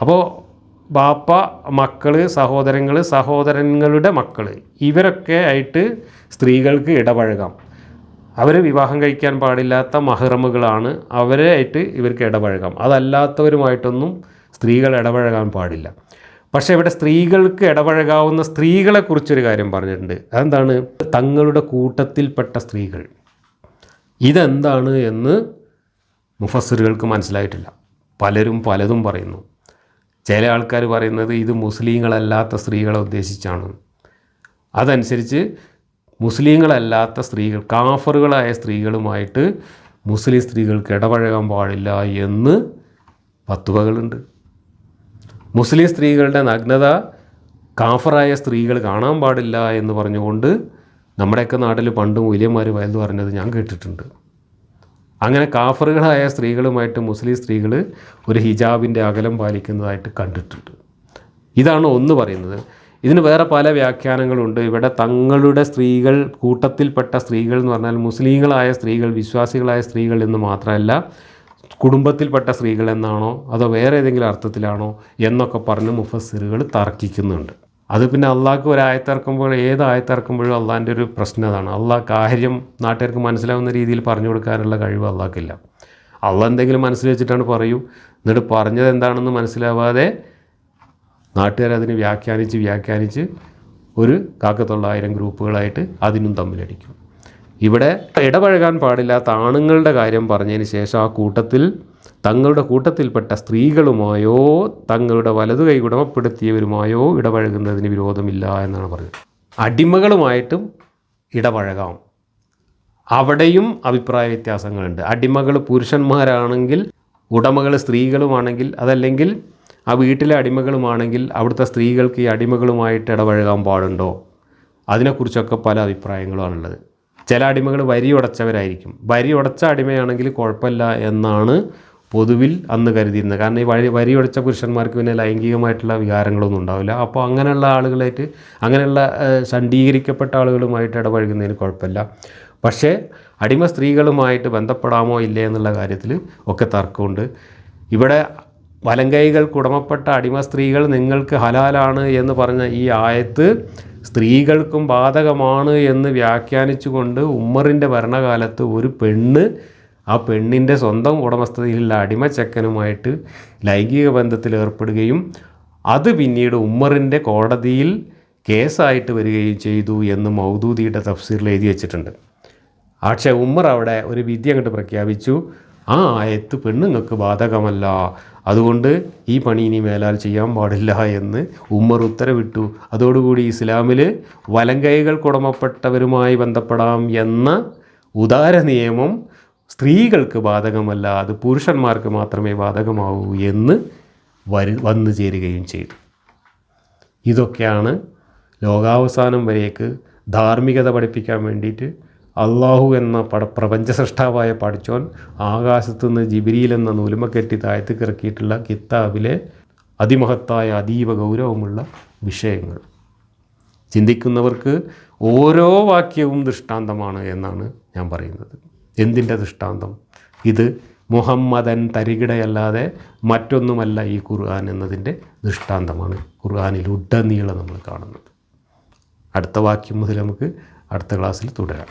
അപ്പോൾ ബാപ്പ മക്കൾ സഹോദരങ്ങൾ സഹോദരങ്ങളുടെ മക്കൾ ഇവരൊക്കെ ആയിട്ട് സ്ത്രീകൾക്ക് ഇടപഴകാം. അവർ വിവാഹം കഴിക്കാൻ പാടില്ലാത്ത മഹറമുകളാണ് അവരെ ആയിട്ട് ഇവർക്ക് ഇടപഴകാം. അതല്ലാത്തവരുമായിട്ടൊന്നും സ്ത്രീകൾ ഇടപഴകാൻ പാടില്ല. പക്ഷേ ഇവിടെ സ്ത്രീകൾക്ക് ഇടപഴകാവുന്ന സ്ത്രീകളെക്കുറിച്ചൊരു കാര്യം പറഞ്ഞിട്ടുണ്ട്. അതെന്താണ്? തങ്ങളുടെ കൂട്ടത്തിൽപ്പെട്ട സ്ത്രീകൾ. ഇതെന്താണ് എന്ന് മുഫസ്സിറുകൾക്ക് മനസ്സിലായിട്ടില്ല. പലരും പലതും പറയുന്നു. ചില ആൾക്കാർ പറയുന്നത് ഇത് മുസ്ലിങ്ങളല്ലാത്ത സ്ത്രീകളെ ഉദ്ദേശിച്ചാണ്. അതനുസരിച്ച് മുസ്ലിങ്ങളല്ലാത്ത സ്ത്രീകൾ കാഫറുകളായ സ്ത്രീകളുമായിട്ട് മുസ്ലിം സ്ത്രീകൾക്ക് ഇടപഴകാൻ പാടില്ല എന്ന് പത്തുവകളുണ്ട്. മുസ്ലിം സ്ത്രീകളുടെ നഗ്നത കാഫറായ സ്ത്രീകൾ കാണാൻ പാടില്ല എന്ന് പറഞ്ഞുകൊണ്ട് നമ്മുടെയൊക്കെ നാട്ടിൽ പണ്ടും മൂല്യന്മാർ വയലു പറഞ്ഞത് ഞാൻ കേട്ടിട്ടുണ്ട്. അങ്ങനെ കാഫറുകളായ സ്ത്രീകളുമായിട്ട് മുസ്ലിം സ്ത്രീകൾ ഒരു ഹിജാബിന്റെ അകലം പാലിക്കുന്നതായിട്ട് കണ്ടിട്ടുണ്ട്. ഇതാണ് ഒന്ന് പറയുന്നത്. ഇതിന് വേറെ പല വ്യാഖ്യാനങ്ങളുണ്ട്. ഇവിടെ തങ്ങളുടെ സ്ത്രീകൾ കൂട്ടത്തിൽപ്പെട്ട സ്ത്രീകൾ എന്ന് പറഞ്ഞാൽ മുസ്ലിങ്ങളായ സ്ത്രീകൾ വിശ്വാസികളായ സ്ത്രീകൾ എന്ന് മാത്രമല്ല കുടുംബത്തിൽപ്പെട്ട സ്ത്രീകൾ എന്നാണോ അതോ വേറെ ഏതെങ്കിലും അർത്ഥത്തിലാണോ എന്നൊക്കെ പറഞ്ഞ് മുഫസ്സിറുകൾ തർക്കിക്കുന്നുണ്ട്. അത് പിന്നെ അള്ളാഹ്ക്ക് ഒരു ആയത്തിറക്കുമ്പോൾ ഏത് ആയത്തിറക്കുമ്പോഴും അള്ളാഹിന്റെ ഒരു പ്രശ്നം അതാണ്. അള്ളാഹ് കാര്യം നാട്ടുകാർക്ക് മനസ്സിലാവുന്ന രീതിയിൽ പറഞ്ഞു കൊടുക്കാനുള്ള കഴിവ് അള്ളാഹ്ക്കില്ല. അള്ളാഹ് എന്തെങ്കിലും മനസ്സിൽ വെച്ചിട്ടാണ് പറയൂ. എന്നിട്ട് പറഞ്ഞത് എന്താണെന്ന് മനസ്സിലാവാതെ നാട്ടുകാർ അതിനെ വ്യാഖ്യാനിച്ച് വ്യാഖ്യാനിച്ച് ഒരു കാക്കത്തൊള്ളായിരം ഗ്രൂപ്പുകളായിട്ട് അതിനും തമ്മിലടിക്കും. ഇവിടെ ഇടപഴകാൻ പാടില്ലാത്ത ആണുങ്ങളുടെ കാര്യം പറഞ്ഞതിന് ശേഷം ആ കൂട്ടത്തിൽ തങ്ങളുടെ കൂട്ടത്തിൽപ്പെട്ട സ്ത്രീകളുമായോ തങ്ങളുടെ വലതു കൈ ഉടമപ്പെടുത്തിയവരുമായോ ഇടപഴകുന്നതിന് വിരോധമില്ല എന്നാണ് പറഞ്ഞത്. അടിമകളുമായിട്ടും ഇടപഴകാം. അവിടെയും അഭിപ്രായ വ്യത്യാസങ്ങളുണ്ട്. അടിമകൾ പുരുഷന്മാരാണെങ്കിൽ ഉടമകൾ സ്ത്രീകളുമാണെങ്കിൽ അതല്ലെങ്കിൽ ആ വീട്ടിലെ അടിമകളുമാണെങ്കിൽ അവിടുത്തെ സ്ത്രീകൾക്ക് ഈ അടിമകളുമായിട്ട് ഇടപഴകാൻ പാടുണ്ടോ? അതിനെക്കുറിച്ചൊക്കെ പല അഭിപ്രായങ്ങളുമാണുള്ളത്. ചില അടിമകൾ വരി ഉടച്ചവരായിരിക്കും. വരി ഉടച്ച അടിമയാണെങ്കിൽ കുഴപ്പമില്ല എന്നാണ് പൊതുവിൽ അന്ന് കരുതിയിരുന്നത്. കാരണം ഈ വഴി വരി ഉടച്ച പുരുഷന്മാർക്ക് പിന്നെ ലൈംഗികമായിട്ടുള്ള വികാരങ്ങളൊന്നും ഉണ്ടാവില്ല. അപ്പോൾ അങ്ങനെയുള്ള ആളുകളായിട്ട് അങ്ങനെയുള്ള ശണ്ഡീകരിക്കപ്പെട്ട ആളുകളുമായിട്ട് ഇടപഴകുന്നതിന് കുഴപ്പമില്ല. പക്ഷേ അടിമ സ്ത്രീകളുമായിട്ട് ബന്ധപ്പെടാമോ ഇല്ലേ എന്നുള്ള കാര്യത്തിൽ ഒക്കെ തർക്കമുണ്ട്. ഇവിടെ വലങ്കൈകൾക്ക് ഉടമപ്പെട്ട അടിമ സ്ത്രീകൾ നിങ്ങൾക്ക് ഹലാലാണ് എന്ന് പറഞ്ഞ ഈ ആയത്ത് സ്ത്രീകൾക്കും ബാധകമാണ് എന്ന് വ്യാഖ്യാനിച്ചുകൊണ്ട് ഉമ്മറിന്റെ ഭരണകാലത്ത് ഒരു പെണ്ണ് ആ പെണ്ണിന്റെ സ്വന്തം ഉടമസ്ഥതയിലുള്ള അടിമച്ചക്കനുമായിട്ട് ലൈംഗിക ബന്ധത്തിൽ ഏർപ്പെടുകയും അത് പിന്നീട് ഉമ്മറിന്റെ കോടതിയിൽ കേസായിട്ട് വരികയും ചെയ്തു എന്ന് മൗദൂദിയുടെ തഫ്സീറിൽ എഴുതി വെച്ചിട്ടുണ്ട്. പക്ഷേ ഉമ്മർ അവിടെ ഒരു വിധി അങ്ങോട്ട് പ്രഖ്യാപിച്ചു. ആ ആയത്ത് പെണ്ണുങ്ങൾക്ക് ബാധകമല്ല. അതുകൊണ്ട് ഈ പണി ഇനി മേലാൽ ചെയ്യാൻ പാടില്ല എന്ന് ഉമ്മർ ഉത്തരവിട്ടു. അതോടുകൂടി ഇസ്ലാമിൽ വലങ്കൈകൾക്കുടമപ്പെട്ടവരുമായി ബന്ധപ്പെടാം എന്ന ഉദാര നിയമം സ്ത്രീകൾക്ക് ബാധകമല്ല അത് പുരുഷന്മാർക്ക് മാത്രമേ ബാധകമാവൂ എന്ന് വരു വന്നു ചേരുകയും ചെയ്തു. ഇതൊക്കെയാണ് ലോകാവസാനം വരേക്ക് ധാർമ്മികത പഠിപ്പിക്കാൻ വേണ്ടിയിട്ട് അള്ളാഹു എന്ന പട പ്രപഞ്ച സൃഷ്ടാവായ പഠിച്ചോൻ ആകാശത്തു നിന്ന് ജിബിരിയിൽ എന്ന നൂലുമക്കെട്ടി താഴ്ത്തി ഇറക്കിയിട്ടുള്ള കിത്താബിലെ അതിമഹത്തായ അതീവ ഗൗരവമുള്ള വിഷയങ്ങൾ. ചിന്തിക്കുന്നവർക്ക് ഓരോ വാക്യവും ദൃഷ്ടാന്തമാണ് എന്നാണ് ഞാൻ പറയുന്നത്. എന്തിന്റെ ദൃഷ്ടാന്തം? ഇത് മുഹമ്മദൻ തരികിടയല്ലാതെ മറ്റൊന്നുമല്ല ഈ ഖുർആൻ എന്നതിന്റെ ദൃഷ്ടാന്തമാണ്. ഖുർആാനിൽ ഉടനീളം നമ്മൾ കാണുന്നത്. അടുത്ത വാക്യം മുതൽ നമുക്ക് അടുത്ത ക്ലാസ്സിൽ തുടരാം.